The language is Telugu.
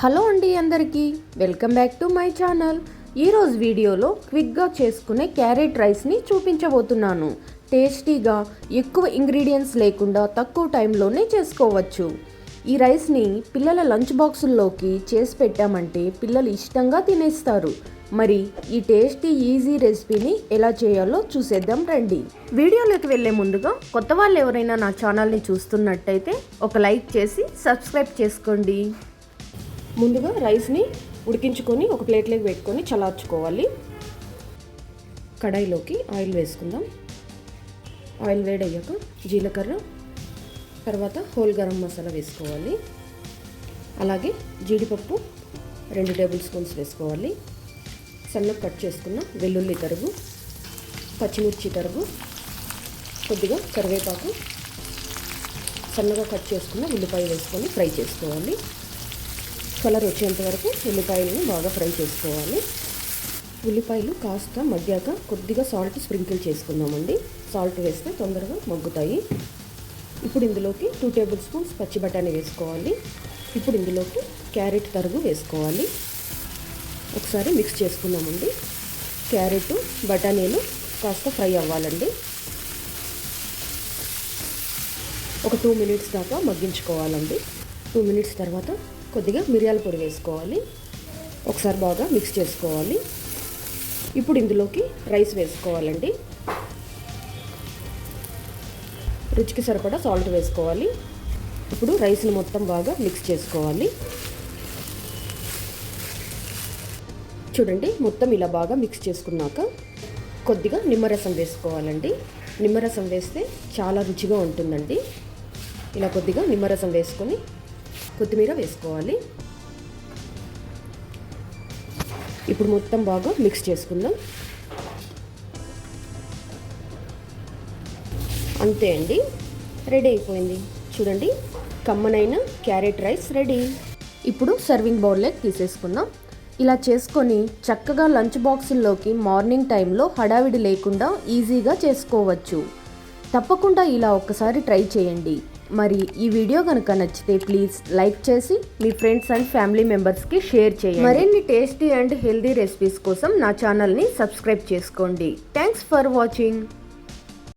హలో అండి అందరికీ welcome back to my channel. ఈరోజు వీడియోలో క్విక్గా చేసుకునే క్యారెట్ రైస్ని చూపించబోతున్నాను. టేస్టీగా ఎక్కువ ఇంగ్రీడియంట్స్ లేకుండా తక్కువ టైంలోనే చేసుకోవచ్చు. ఈ రైస్ని పిల్లల లంచ్ బాక్సుల్లోకి చేసి పెట్టామంటే పిల్లలు ఇష్టంగా తినేస్తారు. మరి ఈ టేస్టీ ఈజీ రెసిపీని ఎలా చేయాలో చూసేద్దాం రండి. వీడియోలోకి వెళ్ళే ముందుగా కొత్త వాళ్ళు ఎవరైనా నా ఛానల్ని చూస్తున్నట్టయితే ఒక లైక్ చేసి సబ్స్క్రైబ్ చేసుకోండి. ముందుగా రైస్ని ఉడికించుకొని ఒక ప్లేట్లోకి పెట్టుకొని చల్లార్చుకోవాలి. కడాయిలోకి ఆయిల్ వేసుకుందాం. ఆయిల్ వేడయ్యాక జీలకర్ర తర్వాత హోల్ గరం మసాలా వేసుకోవాలి. అలాగే జీడిపప్పు రెండు టేబుల్ స్పూన్స్ వేసుకోవాలి. సన్నగా కట్ చేసుకున్న వెల్లుల్లి తరుగు పచ్చిమిర్చి తరుగు కొద్దిగా కరివేపాకు సన్నగా కట్ చేసుకున్న ఉల్లిపాయ వేసుకొని ఫ్రై చేసుకోవాలి. కలర్ వచ్చేంత వరకు ఉల్లిపాయలను బాగా ఫ్రై చేసుకోవాలి. ఉల్లిపాయలు కాస్త మగ్గాక కొద్దిగా సాల్ట్ స్ప్రింకిల్ చేసుకుందామండి. సాల్ట్ వేస్తే తొందరగా మగ్గుతాయి. ఇప్పుడు ఇందులోకి టూ టేబుల్ స్పూన్స్ పచ్చి బఠానీ వేసుకోవాలి. ఇప్పుడు ఇందులోకి క్యారెట్ తరుగు వేసుకోవాలి. ఒకసారి మిక్స్ చేసుకుందామండి. క్యారెట్ బఠానీలు కాస్త ఫ్రై అవ్వాలండి. ఒక టూ మినిట్స్ దాకా మగ్గించుకోవాలండి. టూ మినిట్స్ తర్వాత కొద్దిగా మిరియాల పొడి వేసుకోవాలి. ఒకసారి బాగా మిక్స్ చేసుకోవాలి. ఇప్పుడు ఇందులోకి రైస్ వేసుకోవాలండి. రుచికి సరిపడా సాల్ట్ వేసుకోవాలి. ఇప్పుడు రైస్ని మొత్తం బాగా మిక్స్ చేసుకోవాలి. చూడండి మొత్తం ఇలా బాగా మిక్స్ చేసుకున్నాక కొద్దిగా నిమ్మరసం వేసుకోవాలండి. నిమ్మరసం వేస్తే చాలా రుచిగా ఉంటుందండి. ఇలా కొద్దిగా నిమ్మరసం వేసుకొని కొత్తిమీర వేసుకోవాలి. ఇప్పుడు మొత్తం బాగా మిక్స్ చేసుకుందాం. అంతే అండి. రెడీ అయిపోయింది. చూడండి కమ్మనైన క్యారెట్ రైస్ రెడీ. ఇప్పుడు సర్వింగ్ బౌల్లోకి తీసేసుకుందాం. ఇలా చేసుకొని చక్కగా లంచ్ బాక్సుల్లోకి మార్నింగ్ టైంలో హడావిడి లేకుండా ఈజీగా చేసుకోవచ్చు. తప్పకుండా ఇలా ఒక్కసారి ట్రై చేయండి. మరి ఈ వీడియో కనుక నచ్చితే ప్లీజ్ లైక్ చేసి మీ ఫ్రెండ్స్ అండ్ ఫ్యామిలీ మెంబర్స్కి షేర్ చేయండి. మరిన్ని టేస్టీ అండ్ హెల్దీ రెసిపీస్ కోసం నా ఛానల్ని సబ్స్క్రైబ్ చేసుకోండి. Thanks for watching